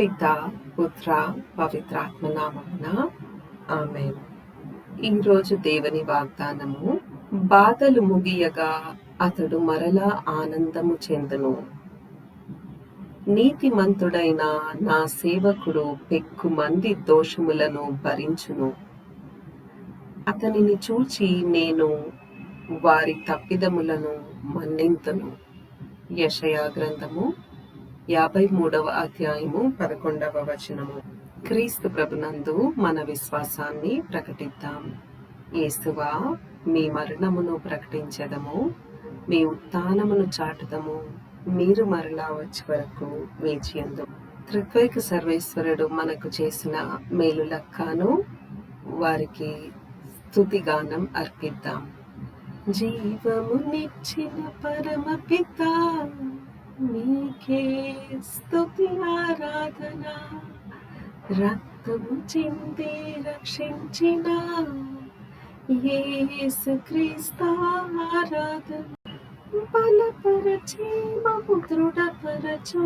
పిత పుత్ర పవిత్రాత్మ నామమున ఆమె ఈరోజు దేవుని వాగ్దానము బాధలు ముగియగా అతడు మరలా ఆనందము చెందును. నీతిమంతుడైన నా సేవకుడు పెక్కు మంది దోషములను భరించును. అతనిని చూచి నేను వారి తప్పిదములను మన్నింతను. యషయా గ్రంథము యాభై మూడవ అధ్యాయము పదకొండవ వచనము. క్రీస్తు ప్రభునందు మన విశ్వాసాన్ని ప్రకటిద్దాం. ఏసువా మీ మరణమును ప్రకటించదము మీ ఉత్థానమును చాటుదము మీరు మరలా వచ్చే వరకు వేచియందు. త్రిత్వైక సర్వేశ్వరుడు మనకు చేసిన మేలు లక్కాను వారికి స్తుతిగానం అర్పిద్దాం. జీవమునిచ్చిన పరమ పిత మీకే ఆరాధన. రక్తము చింది రక్షించిన యేసు క్రీస్తారాధన బలపరచే మము దృఢపరచు.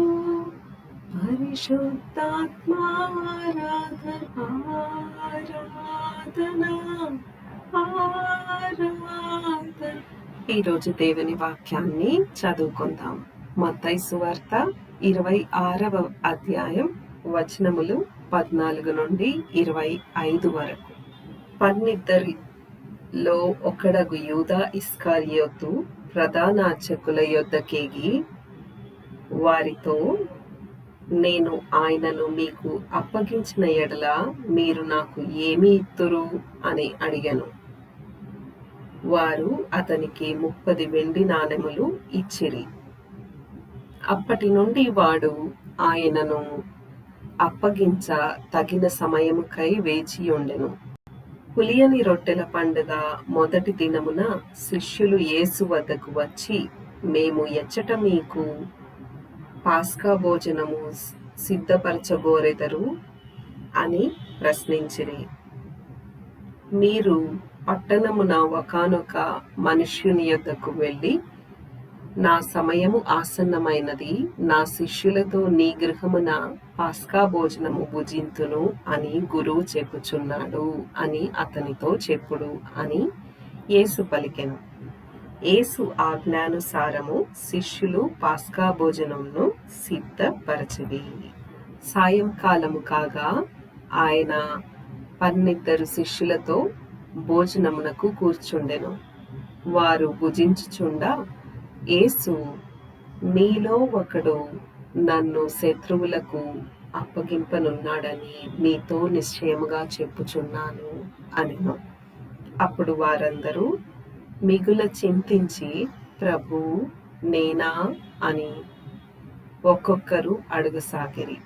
పరిశుద్ధాత్మా ఆరాధన ఆరాధన ఆరాధన. ఈరోజు దేవుని వాక్యాన్ని చదువుకుందాం. మత్తయి సువార్త ఇరవై ఆరవ అధ్యాయం వచనములు పద్నాలుగు నుండి ఇరవై ఐదు వరకు. పన్నిద్దరిలో ఒకడగు యూదా ఇస్కారియోతు ప్రధానార్చకుల యొద్దకేగి వారితో నేను ఆయనను మీకు అప్పగించిన ఎడల మీరు నాకు ఏమి ఇత్తురు? అని అడిగాను. వారు అతనికి ముప్పది వెండి నాణెములు ఇచ్చిరి. అప్పటి నుండి వాడు ఆయనను అప్పగించ తగిన సమయముకై వేచి ఉండెను. పులియని రొట్టెల పండుగ మొదటి దినమున శిష్యులు యేసు వద్దకు వచ్చి మేము ఎచ్చట మీకు పాస్కా భోజనము సిద్ధపరచగోరెదరు అని ప్రశ్నించిరి. మీరు పట్టణమున ఒకనొక మనుష్యుని యొద్దకు వెళ్ళి నా సమయము ఆసన్నమైనది. నా శిష్యులతో నీ గృహమున పాస్కా భోజనము భుజింతును అని గురువు చెప్పుచున్నాడు అని అతనితో చెప్పుడు అని యేసు పలికెను. యేసు ఆజ్ఞానుసారము శిష్యులు పాస్కా భోజనమును సిద్ధపరచిది సాయంకాలము కాగా ఆయన పన్నిద్దరు శిష్యులతో భోజనమునకు కూర్చుండెను. వారు భుజించుచుండా యేసు మీలో ఒకడు నన్ను శత్రువులకు అప్పగింపనున్నాడని మీతో నిశ్చయముగా చెప్పుచున్నాను అని అప్పుడు వారందరూ మిగుల చింతించి ప్రభు నేనా? అని ఒక్కొక్కరు అడుగసాగిరి.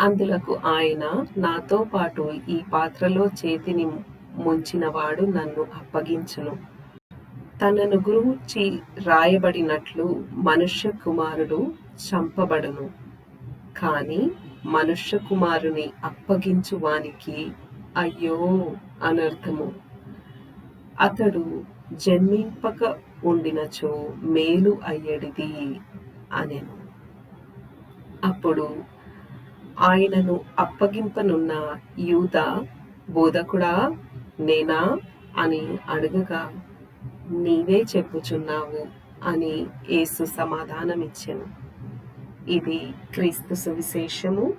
అందులకు ఆయన నాతో పాటు ఈ పాత్రలో చేతిని ముంచినవాడు నన్ను అప్పగించును. తనను గురించి రాయబడినట్లు మనుష్య కుమారుడు చంపబడును. కాని మనుష్య కుమారుని అప్పగించు వానికి అయ్యో అనర్థము. అతడు జన్మింపక ఉండినచో మేలు అయ్యడిది అనెను. అప్పుడు ఆయనను అప్పగింపనున్న యూత బోధకుడా నేనా? అని అడుగగా నీవే చెప్పుచున్నావు అని యేసు సమాధానమిచ్చెను. ఇది క్రీస్తు సువిశేషము.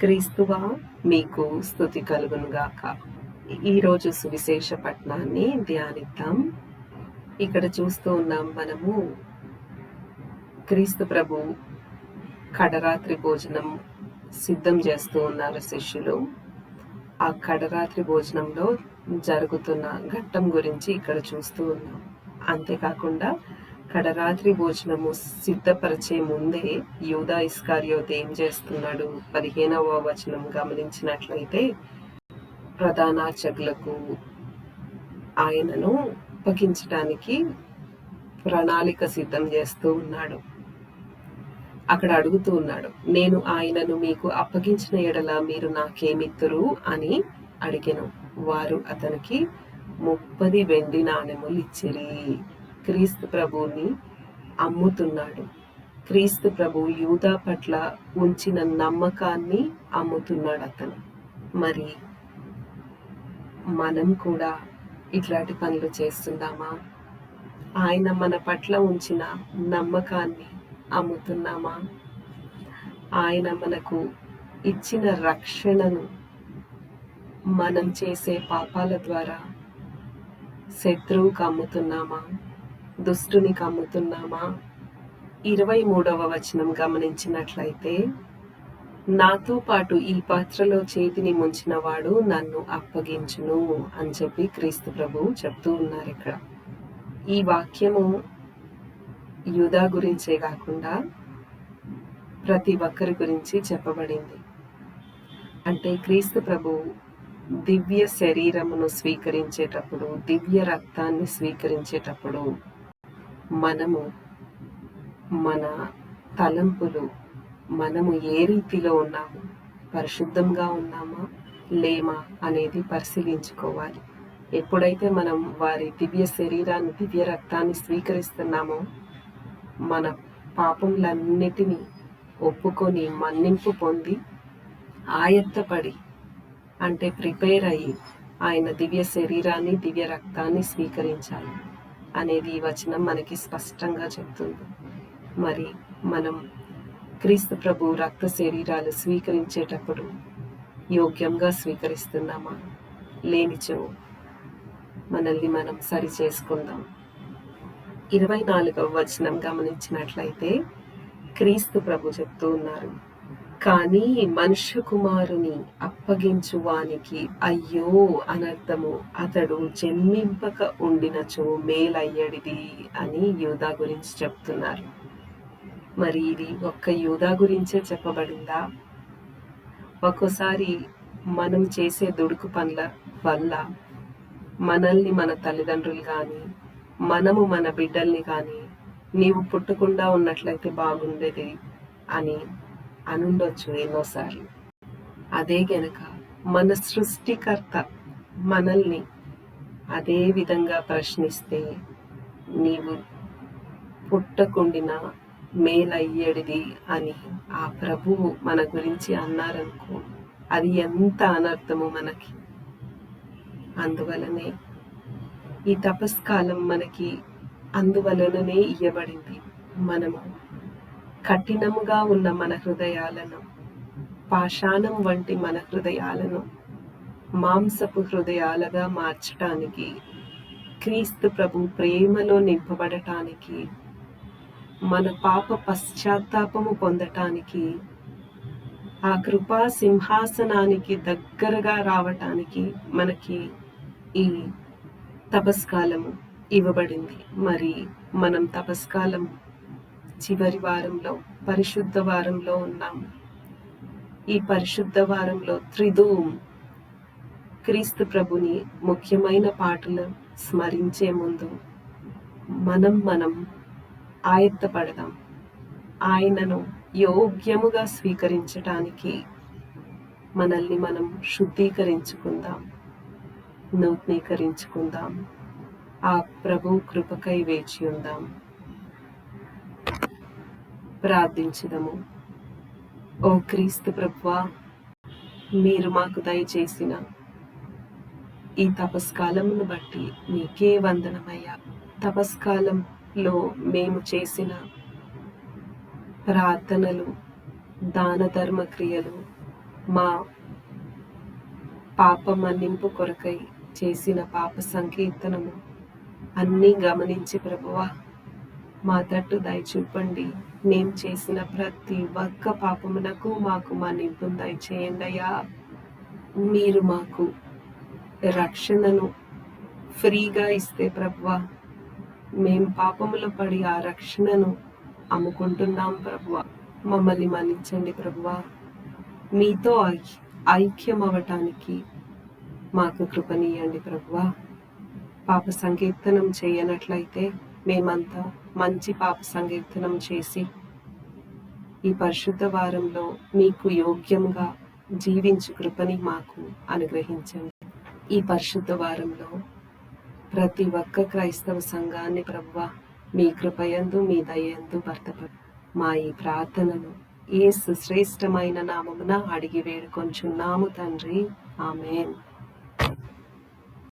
క్రీస్తువా మీకు స్థుతి కలుగునుగాక. ఈరోజు సువిశేష పట్నాన్ని ధ్యానిద్దాం. ఇక్కడ చూస్తూ ఉన్నాం మనము క్రీస్తు ప్రభు కడరాత్రి భోజనం సిద్ధం చేస్తూ ఉన్నారు శిష్యులు. ఆ కడరాత్రి భోజనంలో జరుగుతున్న ఘట్టం గురించి ఇక్కడ చూస్తూ ఉన్నాం. అంతేకాకుండా కడరాత్రి భోజనము సిద్ధపరిచే ముందే యూదా ఇస్కార్యోత్ ఏం చేస్తున్నాడు? పదిహేనవ వచనం గమనించినట్లయితే ప్రధానార్చకులకు ఆయనను అప్పగించడానికి ప్రణాళిక సిద్ధం చేస్తూ ఉన్నాడు. అక్కడ అడుగుతూ ఉన్నాడు నేను ఆయనను మీకు అప్పగించిన ఎడల మీరు నాకేమిత్తురు? అని అడిగాను. వారు అతనికి ముప్పది వెండి నాణెములు ఇచ్చిరి. క్రీస్తు ప్రభువుని అమ్ముతున్నాడు. క్రీస్తు ప్రభు యూదా పట్ల ఉంచిన నమ్మకాన్ని అమ్ముతున్నాడు అతను. మరి మనం కూడా ఇట్లాంటి పనులు చేస్తున్నామా ఆయన మన పట్ల ఉంచిన నమ్మకాన్ని అమ్ముతున్నామా? ఆయన మనకు ఇచ్చిన రక్షణను మనం చేసే పాపాల ద్వారా శత్రువు అమ్ముతున్నామా? దుష్టుని అమ్ముతున్నామా ఇరవై మూడవ వచనం గమనించినట్లయితే నాతో పాటు ఈ పాత్రలో చేతిని ముంచిన వాడు నన్ను అప్పగించును అని చెప్పి క్రీస్తు ప్రభు చెప్తూ ఉన్నారు ఇక్కడ. ఈ వాక్యము యూదా గురించే కాకుండా ప్రతి ఒక్కరి గురించి చెప్పబడింది. అంటే క్రీస్తు ప్రభు దివ్య శరీరమును స్వీకరించేటప్పుడు దివ్య రక్తాన్ని స్వీకరించేటప్పుడు మనము మన తలంపులు మనము ఏ రీతిలో ఉన్నాము? పరిశుద్ధంగా ఉన్నామా? లేమా? అనేది పరిశీలించుకోవాలి. ఎప్పుడైతే మనం వారి దివ్య శరీరాన్ని దివ్య రక్తాన్ని స్వీకరిస్తున్నామో మన పాపములన్నిటినీ ఒప్పుకొని మన్నింపు పొంది ఆయత్తపడి అంటే ప్రిపేర్ అయ్యి ఆయన దివ్య శరీరాన్ని దివ్య రక్తాన్ని స్వీకరించాలి అనేది ఈ వచనం మనకి స్పష్టంగా చెప్తుంది. మరి మనం క్రీస్తు ప్రభు రక్త శరీరాలు స్వీకరించేటప్పుడు యోగ్యంగా స్వీకరిస్తున్నామా? లేనిచో మనల్ని మనం సరి చేసుకుందాం ఇరవై నాలుగవ వచనం గమనించినట్లయితే క్రీస్తు ప్రభు చెప్తూ ఉన్నారు. కానీ మనుష్య కుమారుని అప్పగించు వానికి అయ్యో అనర్థము. అతడు జన్మింపక ఉండినచో మేలయ్యడిది అని యూదా గురించి చెప్తున్నారు. మరి ఇది ఒక్క యూదా గురించే చెప్పబడిందా? ఒక్కోసారి మనం చేసే దుడుకు పనుల వల్ల మనల్ని మన తల్లిదండ్రులు కానీ మనము మన బిడ్డల్ని కానీ నీవు పుట్టకుండా ఉన్నట్లయితే బాగుండేది అని అనుండొచ్చు ఎన్నోసార్లు. అదే గనక మన సృష్టికర్త మనల్ని అదే విధంగా ప్రశ్నిస్తే నీవు పుట్టకుండిన మేలయ్యేడిది అని ఆ ప్రభువు మన గురించి అన్నారనుకో అది ఎంత అనర్థము మనకి. అందువలనే ఈ తపస్కాలం మనకి అందువలననే ఇయ్యబడింది మనము. కఠినముగా ఉన్న మన హృదయాలను పాషాణం వంటి మన హృదయాలను మాంసపు హృదయాలుగా మార్చటానికి క్రీస్తు ప్రభు ప్రేమలో నింపబడటానికి మన పాప పశ్చాత్తాపము పొందటానికి ఆ కృపా సింహాసనానికి దగ్గరగా రావటానికి మనకి ఈ తపస్కాలము ఇవ్వబడింది. మరి మనం తపస్కాలం చివరి వారంలో పరిశుద్ధ వారంలో ఉన్నాము ఈ పరిశుద్ధ వారంలో త్రిధూం క్రీస్తు ప్రభుని ముఖ్యమైన పాటలు స్మరించే ముందు మనం మనం ఆయత్తపడదాం. ఆయనను యోగ్యముగా స్వీకరించటానికి మనల్ని మనం శుద్ధీకరించుకుందాం నూతనీకరించుకుందాం. ఆ ప్రభు కృపకై వేచి ఉందాం. ప్రార్థించుదము. ఓ క్రీస్తు ప్రభువా మీరు మాకు దయచేసిన ఈ తపస్కాలమును బట్టి మీకే వందనమయ్యా. తపస్కాలంలో మేము చేసిన ప్రార్థనలు దాన ధర్మ క్రియలు మా పాప మన్నింపు కొరకై చేసిన పాప సంకీర్తనము అన్నీ గమనించి ప్రభువా మా తట్టు దయచూపండి. మేము చేసిన ప్రతి ఒక్క పాపమునకు మాకు మా నింపును దయచేయండి అయ్యా. మీరు మాకు రక్షణను ఫ్రీగా ఇస్తే ప్రభువ. మేము పాపములో పడి ఆ రక్షణను అమ్ముకుంటున్నాం ప్రభువ. మమ్మల్ని మన్నించండి ప్రభువ. మీతో ఐక్యం అవటానికి మాకు కృపనీయండి ప్రభువ. పాప సంకీర్తనం చేయనట్లయితే మేమంతా మంచి పాప సంకీర్తనం చేసి ఈ పరిశుద్ధ వారంలో మీకు యోగ్యంగా జీవించు కృపని మాకు అనుగ్రహించండి. ఈ పరిశుద్ధ వారంలో ప్రతి ఒక్క క్రైస్తవ సంఘాన్ని ప్రభువ మీ కృపయందు మీ దయందు భర్తపడు. మా ఈ ప్రార్థనను ఏ శ్రేష్టమైన నామమున అడిగి వేడుకొంచున్నాము తండ్రి. ఆమెన్.